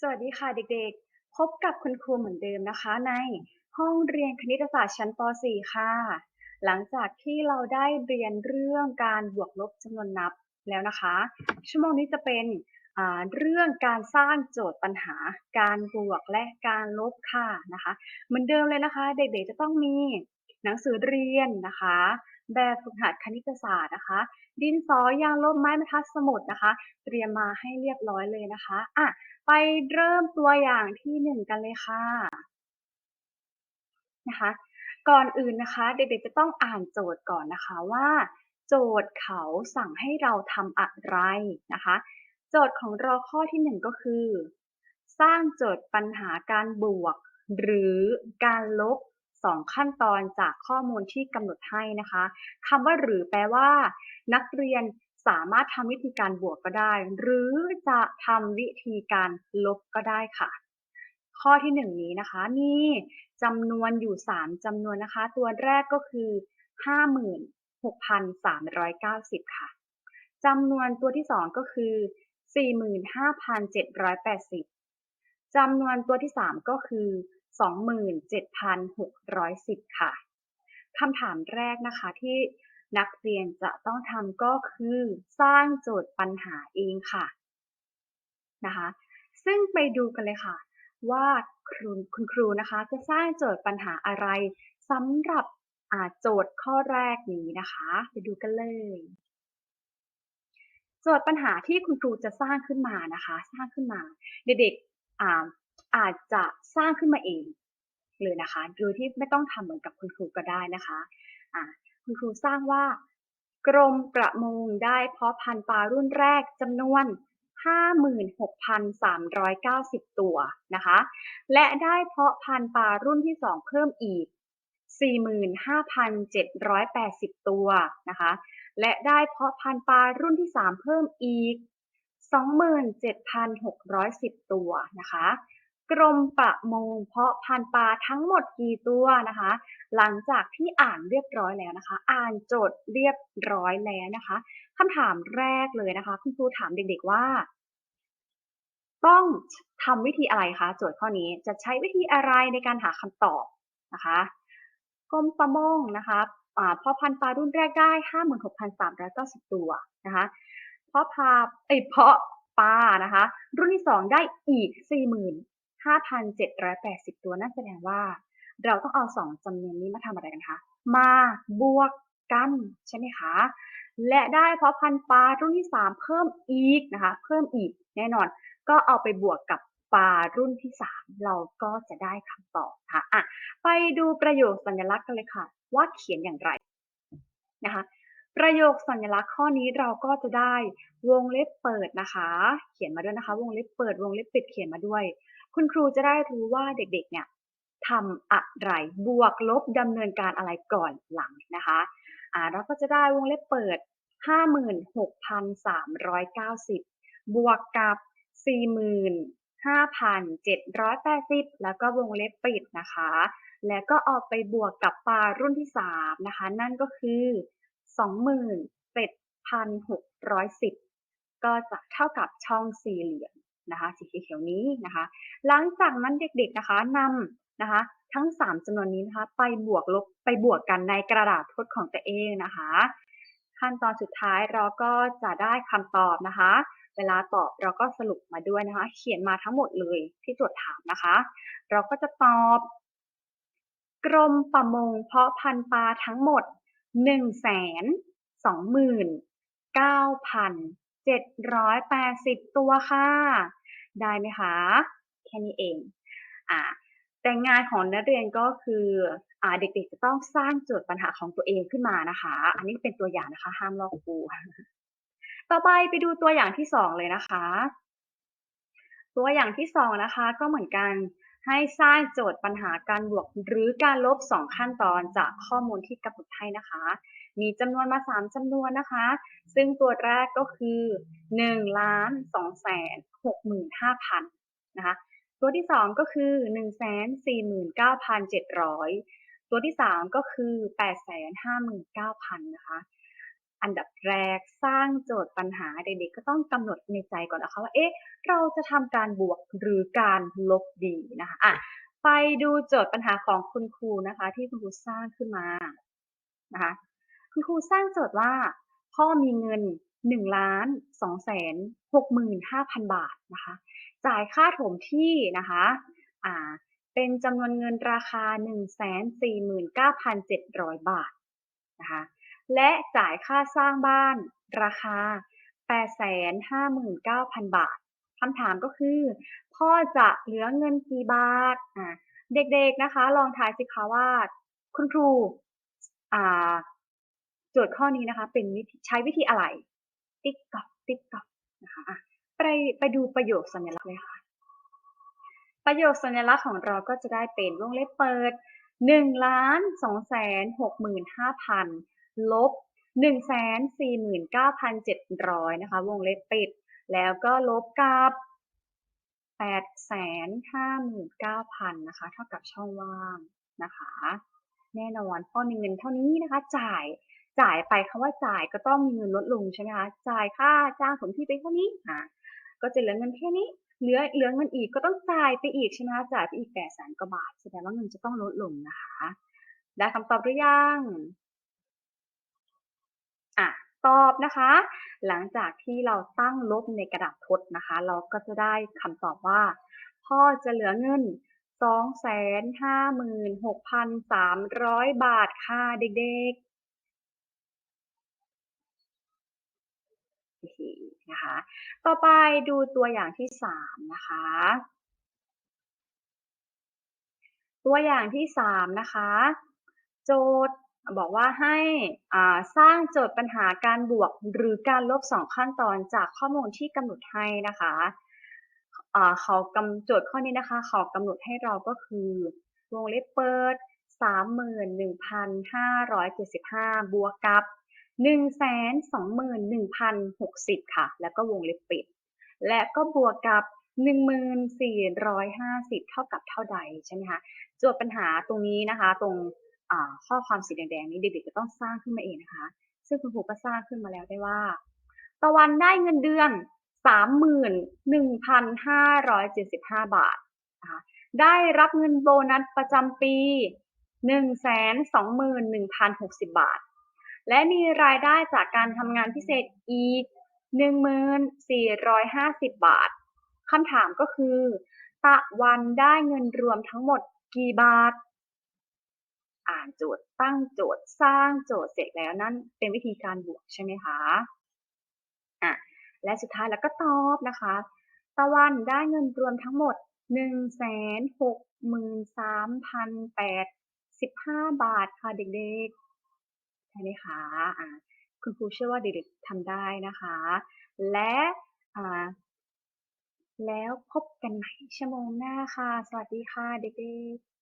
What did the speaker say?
สวัสดีค่ะเด็กๆ พบกับคุณครูเหมือนเดิมนะคะ ในห้องเรียนคณิตศาสตร์ชั้นป .4 ค่ะ หลังจากที่เราได้เรียนเรื่องการบวกลบจำนวนนับแล้วนะคะ ชั่วโมงนี้จะเป็นเรื่องการสร้างโจทย์ปัญหา การบวกและการลบค่ะนะคะ เหมือนเดิมเลยนะคะ เด็กๆจะต้องมีหนังสือเรียนนะคะ แบบฝึกหัดคณิตศาสตร์นะคะ ดินสอยางลบไม้บรรทัดสมุดนะคะ เตรียมมาให้เรียบร้อยเลยนะคะอะไปเริ่มตัวอย่างที่หนึ่งกันเลยค่ะนะคะ ก่อนอื่นนะคะ เด็กๆจะต้องอ่านโจทย์ก่อนนะคะว่า โจทย์เขาสั่งให้เราทำอะไรนะคะ โจทย์ของเราข้อที่หนึ่งก็คือ สร้างโจทย์ปัญหาการบวก หรือการลบ สองขั้นตอนจากข้อมูลที่กำหนดให้นะคะคำว่าหรือแปลว่า นักเรียนสามารถทำวิธีการบวกก็ได้ หรือจะทำวิธีการลบก็ได้ค่ะ ข้อที่หนึ่งนี้นะคะมีจำนวนอยู่ 3จำนวนนะคะ ตัวแรกก็คือ 56,390 ค่ะจำนวนตัวที่ 2 ก็คือ 45,780จำนวนตัวที่ 3 ก็คือ 27,610 ค่ะคำถามแรกนะคะที่นักเรียนจะต้องทำก็คือสร้างโจทย์ปัญหาเองค่ะนะคะซึ่งไปดูกันเลยค่ะ ว่าคุณคุณครูนะคะจะสร้างโจทย์ปัญหาอะไรสำหรับโจทย์ข้อแรกนี้นะคะ ไปดูกันเลย โจทย์ปัญหาที่คุณครูจะสร้างขึ้นมานะคะ สร้างขึ้นมา เด็กๆ อาจจะสร้างขึ้นมาเองเลยนะคะโดยที่ไม่ต้องทำเหมือนกับคุณครูก็ได้นะคะะคุณครูสร้างว่ากรมประมงได้เพาะพันธุ์ปลารุ่นแรกจำนวน 56,390 ตัวนะคะ และได้เพาะพันธุ์ปลารุ่นที่ 2 เพิ่มอีก 45,780 ตัวนะคะ และได้เพาะพันธุ์ปลารุ่นที่ 3 เพิ่มอีก 27,610 ตัวนะคะ กรมประมงเพาะพันธุ์ปลาทั้งหมดกี่ตัวนะคะ หลังจากที่อ่านเรียบร้อยแล้วนะคะ อ่านโจทย์เรียบร้อยแล้วนะคะคำถามแรกเลยนะคะ คุณครูถามเด็ก ๆว่า ต้องทำวิธีอะไรคะโจทย์ข้อนี้จะใช้วิธีอะไรในการหาคำตอบนะคะกรมประมงนะคะเพาะพันธุ์ปลารุ่นแรกได้ 56,390 ตัวนะคะเพาะพาเอ้เพาะปลานะคะ รุ่นที่ 2 ได้อีก4 0 0 0 5,780 ตัวนั่นแสดงว่า เราต้องเอาสองจำนวนนี้มาทำอะไรกันคะ มาบวกกันใช่ไหมคะ และได้เพราะพันปลารุ่นที่ 3 เพิ่มอีกนะคะ เพิ่มอีกแน่นอน ก็เอาไปบวกกับปลารุ่นที่ 3 เราก็จะได้คำตอบค่ะอะ ไปดูประโยคสัญลักษณ์กันเลยค่ะ ว่าเขียนอย่างไรนะคะประโยคสัญลักษณ์ข้อนี้เราก็จะได้วงเล็บเปิดนะคะ เขียนมาด้วยนะคะ วงเล็บเปิด วงเล็บปิดเขียนมาด้วย คุณครูจะได้รู้ว่าเด็กๆ เนี่ยทำอะไรบวกลบดำเนินการอะไรก่อนหลังนะคะอ่าเราก็จะได้วงเล็บเปิด 56,390 บวกกับ 45,780 แล้วก็วงเล็บปิดนะคะ แล้วก็เอาไปบวกกับปลารุ่นที่ 3 นะคะ นั่นก็คือ 27,610 ก็จะเท่ากับช่องสี่เหลี่ยม นะคะสีเขียวนี้นะคะ หลังจากนั้นเด็กๆนะคะนำนะคะ ทั้ง 3จำนวนนี้นะคะ ไปบวกลบไปบวกกันในกระดาษทดของตัวเองนะคะ ขั้นตอนสุดท้ายเราก็จะได้คำตอบนะคะ เวลาตอบเราก็สรุปมาด้วยนะคะ เขียนมาทั้งหมดเลยที่ตรวจถามนะคะ เราก็จะตอบ กรมประมงเพาะพันธุ์ปลาทั้งหมด 1 2 9 0 0 780 ตัวค่ะ ได้ไหมคะ แค่นี้เองอ่าแต่งานของนักเรียนก็คืออ่าเด็กๆจะต้องสร้างโจทย์ปัญหาของตัวเองขึ้นมานะคะ อันนี้เป็นตัวอย่างนะคะ ห้ามลอกครูต่อไปไปดูตัวอย่างที่สองเลยนะคะ ตัวอย่างที่สองนะคะ ก็เหมือนกันให้สร้างโจทย์ปัญหาการบวกหรือการลบ2ขั้นตอนจากข้อมูลที่กำหนดให้นะคะ มีจำนวนมา 3จำนวนนะคะ ซึ่งตัวแรกก็คือ1ล้าน2แสน65,000นะคะ ตัวที่ 2 ก็คือ1 49,700 ตัวที่ 3 ก็คือ859,000นะคะออันดับแรกสร้างโจทย์ปัญหาเด็กๆก็ต้องกำหนดในใจก่อนนะคะว่า เอ๊ะ เราจะทำการบวกหรือการลบดีนะคะอะไปดูโจทย์ปัญหาของคุณครูนะคะ ที่คุณครูสร้างขึ้นมานะคะ คุณครูสร้างโจทย์ว่า พ่อมีเงิน1ล้าน2แสน65,000บาทนะคะ จ่ายค่าถมที่นะคะอ่าเป็นจำนวนเงินราคา 149,700 บาทนะคะและจ่ายค่าสร้างบ้านราคา 859,000 บาทคำถามก็คือ พ่อจะเหลือเงินกี่บาทอ่าเด็กๆนะคะ ลองทายสิคะว่า คุณครูอ่า จทย์ข้อนี้นะคะเป็นใช้วิธีอะไร ติ๊กกับติ๊กกับนะคะไปไปดูประโยคสัญลักษณ์เลยค่ะ ประโยคสัญลักษณ์ของเราก็จะได้เป็นวงเล็บเปิด1ล้าน2แสน65,000ลบ149,700นะคะ วงเล็บปิด แล้วก็ลบกับ859,000นะคะ เท่ากับช่องว่างนะคะ แน่นอนพ่อมีเงินเท่านี้นะคะ จ่าย จ่ายไปคำว่าจ่ายก็ต้องมีเงินลดลงใช่ไหมคะจ่ายค่าจ้างสมที่ไปเท่านี้อ่าก็จะเหลือเงินแค่นี้เหลือเหลือเงินอีกก็ต้องจ่ายไปอีกใช่ไหมคะจ่ายไปอีกแปดแสนกว่าบาทแสดงว่าเงินจะต้องลดลงนะคะได้คำตอบหรือยังอะตอบนะคะ หลังจากที่เราตั้งลบในกระดาษทดนะคะ เราก็จะได้คำตอบว่า พ่อจะเหลือเงิน256,300 บาทค่ะเด็กๆ นะคะ ต่อไปดูตัวอย่างที่สามนะคะ ตัวอย่างที่สามนะคะ โจทย์บอกว่าให้สร้างโจทย์ปัญหาการบวกหรือการลบสองขั้นตอนจากข้อมูลที่กำหนดให้นะคะเขากำโจทย์ข้อนี้นะคะเขากำหนดให้เราก็คือวงเล็บเปิด 31,575 บวกกับ 121,060 ค่ะ แล้วก็วงเล็บปิด และก็บวกกับ 1,450 เท่ากับเท่าใดใช่ไหมคะโจทย์ปัญหาตรงนี้นะคะ ตรงข้อความสีแดงๆนี้เด็กๆจะต้องสร้างขึ้นมาเองนะคะ ซึ่งคุณครูก็สร้างขึ้นมาแล้วได้ว่า ตะวันได้เงินเดือน 31,575 บาทนะคะได้รับเงินโบนัสประจำปี 121,060 บาท และมีรายได้จากการทำงานพิเศษอีก 1450 บาท คำถามก็คือ ตะวันได้เงินรวมทั้งหมดกี่บาท อ่านโจทย์ตั้งโจทย์สร้างโจทย์เสร็จแล้วนั่นเป็นวิธีการบวกใช่ไหมคะอะและสุดท้ายแล้วก็ตอบนะคะ ตะวันได้เงินรวมทั้งหมด 163,085บาทค่ะเด็กๆ ช่ไหมคะะคุณครูเชื่อว่าเด็กๆทำได้นะคะ และแล้วพบกันใหม่ชั่วโมงหน้าค่ะ สวัสดีค่ะเด็กๆ